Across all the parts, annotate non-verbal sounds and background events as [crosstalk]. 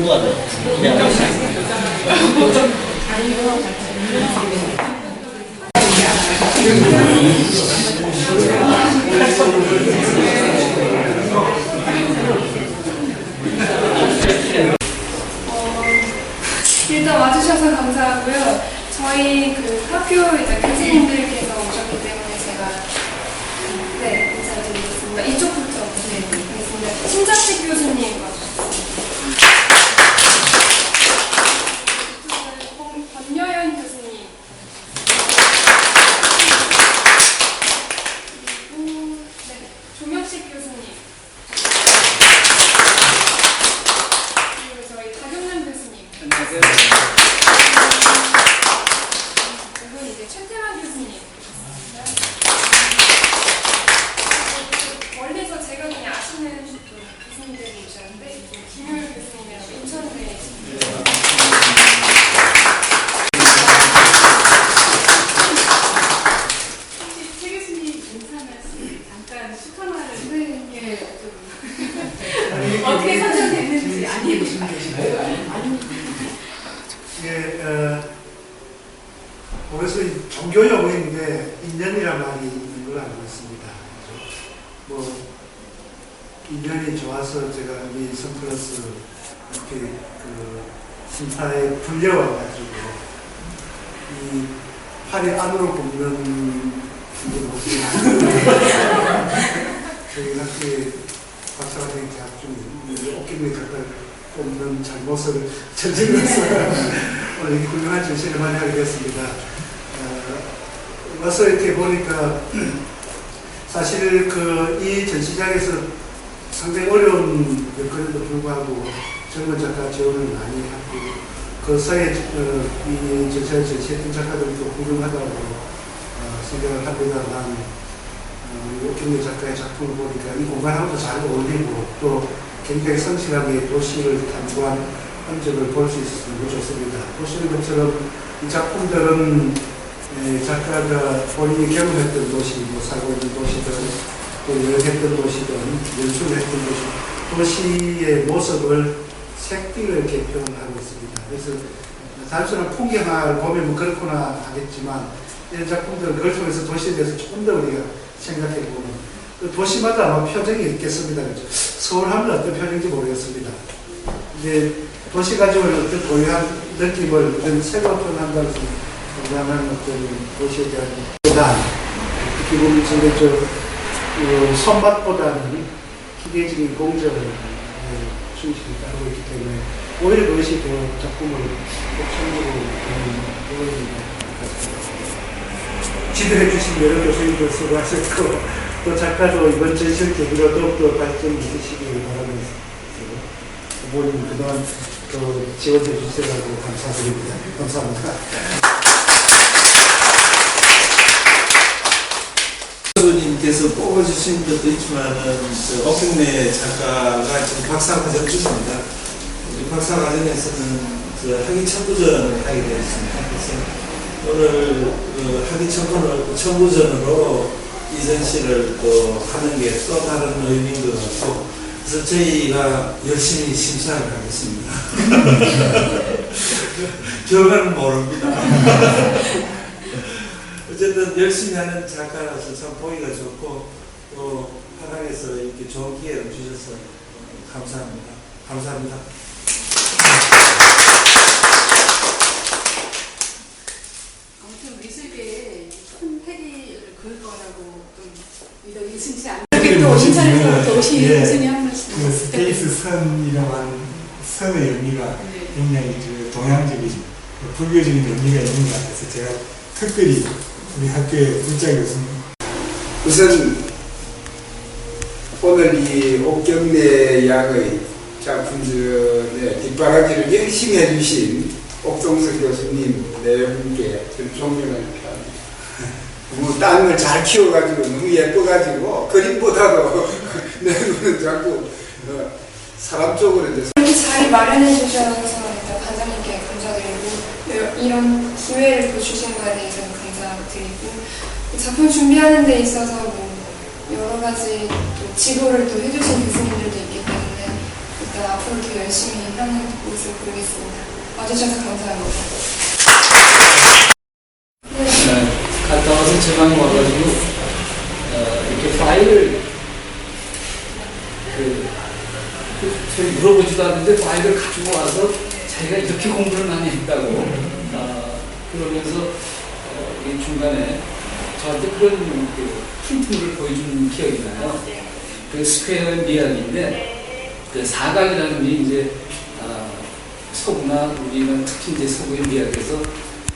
궁금하네요. 기대하고 있습니다. 일단 와주셔서 감사하고요. 저희 그 학교 이제 교수님들께서 오셨기 때문에 제가 네 인사드리겠습니다. 이쪽부터 네 하겠습니다. 신자식 교수님 와주셨습니다. 이쪽은 권- 권여연 교수님. 그리고 네 조명식 교수님. 그리고 저희 박용남 교수님. 이분 이제 최태만 교수님. 멀리서 제가 그냥 아시는 그 교수님들이 오셨는데 이제 김효율 교수님이라고 인천대 혹시 최 교수님 인사 말씀 잠깐 슈퍼마를 네. 예, 어떻게 선정됐는지 아니 예, 어, 그래서 이 종교여고인데 인연이란 말이 있는 걸 알고 있습니다. 뭐 인연이 좋아서 제가 이 선플러스 이렇게 그 심사에 불려와가지고 이 팔이 안으로 굽는 저희 학교에 박사과정 재학 중인 어깨에 꼽는 잘못을 저질러서 오늘 이 훌륭한 전시를 많이 하게 됐습니다. 어, 와서 이렇게 보니까 사실 그 이 전시장에서 상당히 어려운 여건에도 불구하고 젊은 작가 지원을 많이 하고 그 사이에 어, 이 전시를 전시했던 작가들도 훌륭하다고 어, 생각을 합니다만 어, 오경래 작가의 작품을 보니까 이 공간하고도 잘 어울리고 또 굉장히 성실하게 도시를 탐구한 흔적을 볼 수 있어서 너무 좋습니다. 보시는 것처럼 이 작품들은 에, 작가가 본인이 경험했던 도시, 뭐 살고 있는 도시든 또 여행했던 도시든 연수를 했던 도시, 도시의 모습을 색띠를 이렇게 표현하고 있습니다. 그래서 단순한 풍경을 보면 뭐 그렇구나 하겠지만 이런 작품들은 그걸 통해서 도시에 대해서 조금 더 우리가 생각해 보면 그 도시마다 아마 표정이 있겠습니다. 그죠? 서울하면 어떤 표정인지 모르겠습니다. 이제 도시 가지고 어떤 고유한 느낌을 어떤 새로 표현한다고 해서 건강한 어떤 도시에 대한 기본 전에 저 어, 손맛보다는 기계적인 공정을 어, 충실히 따르고 있기 때문에 오히려 그것이 더 작품을 독창적으로 보이는 지도해 주신 여러 교수님들 수고하셨고 또 작가도 이번 전시를 계기로 더욱더 발전 있으시길 바라면서 부모님 그동안 또 지원해 주셔서 감사드립니다. 감사합니다. 교수님께서 뽑아주신 것도 있지만은 저 어경래 작가가 지금 박사과정 중입니다. 박사과정에서는 그 학위 청구전을 하게 되었습니다. 그래서 오늘 그 학위 청구전으로 이전 씨를 또 하는 게 또 다른 의미인 것 같고 그래서 저희가 열심히 심사를 하겠습니다. [laughs] 결과는 모릅니다. [laughs] 어쨌든 열심히 하는 작가라서 참 보기가 좋고 또 파랑에서 이렇게 좋은 기회를 주셔서 감사합니다. 감사합니다. 아무튼 미술계에 큰 획기를 그을 거라고 좀 멋진 인천에서 분은, 도시 예, 교수님 한 말씀. 그 스페이스 선이라는 선의 의미가 네. 굉장히 그 동양적인 그 불교적인 의미가 있는 것 같아서 제가 특별히 우리 학교의 불자 교수님 우선 오늘 이 옥경래 양의 작품들의 뒷바라지를 열심히 해주신 옥동석 교수님 네 분께 존경을 표합니다. [laughs] 뭐 땅을 잘 키워가지고 너무 예뻐가지고 그림보다도 [laughs] 내 눈은 자꾸 어, 사람 쪽으로 이제 이렇게 자리 마련해 주셔서 일단 관장님께 감사드리고 이런 기회를 또 주신 거에 대해서 감사드리고 작품 준비하는 데 있어서 뭐 여러 가지 또 지도를 또 해주신 교수님들도 있기 때문에 일단 앞으로 더 열심히 하는 모습 보이겠습니다. 와주셔서 감사합니다. 네. 네, 갔다 와서 제 방에 와가지고 어, 이렇게 파일을 그, 그 물어보지도 않는데 파일을 가지고 와서 자기가 이렇게 공부를 많이 했다고 어, 그러면서 어, 이 중간에 저한테 그런 그 프린트물을 보여준 기억이 나요. 그 스퀘어의 미학인데 그 사각이라는 게 이제 아, 서구나 우리는 특히 이제 서구의 미학에서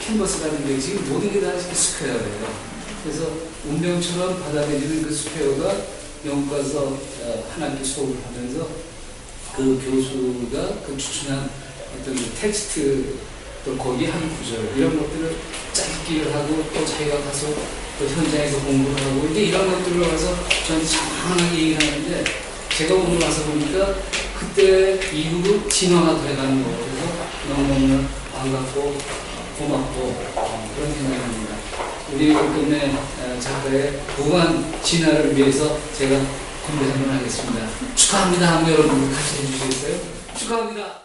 캔버스라는 게 지금 모든 게 다 스퀘어예요. 그래서 운명처럼 받아들이는 그 스퀘어가 영국 가서 어, 한 학기 수업을 하면서 그 교수가 그 추천한 어떤 그 텍스트 또 거기 한 구절 이런 것들을 짧기를 하고 또 자기가 가서 또 현장에서 공부를 하고 이제 이런 것들을 가서 저한테 장황하게 얘기를 하는데 제가 오늘 와서 보니까 그때 이후로 진화가 돼가는 거 같아서 너무너무 반갑고 고맙고 어, 그런 생각입니다. 우리 끝내 어, 작가의 무한 진화를 위해서 제가 건배 한번 하겠습니다. 축하합니다. 한번 여러분 같이 해주시겠어요? 축하합니다.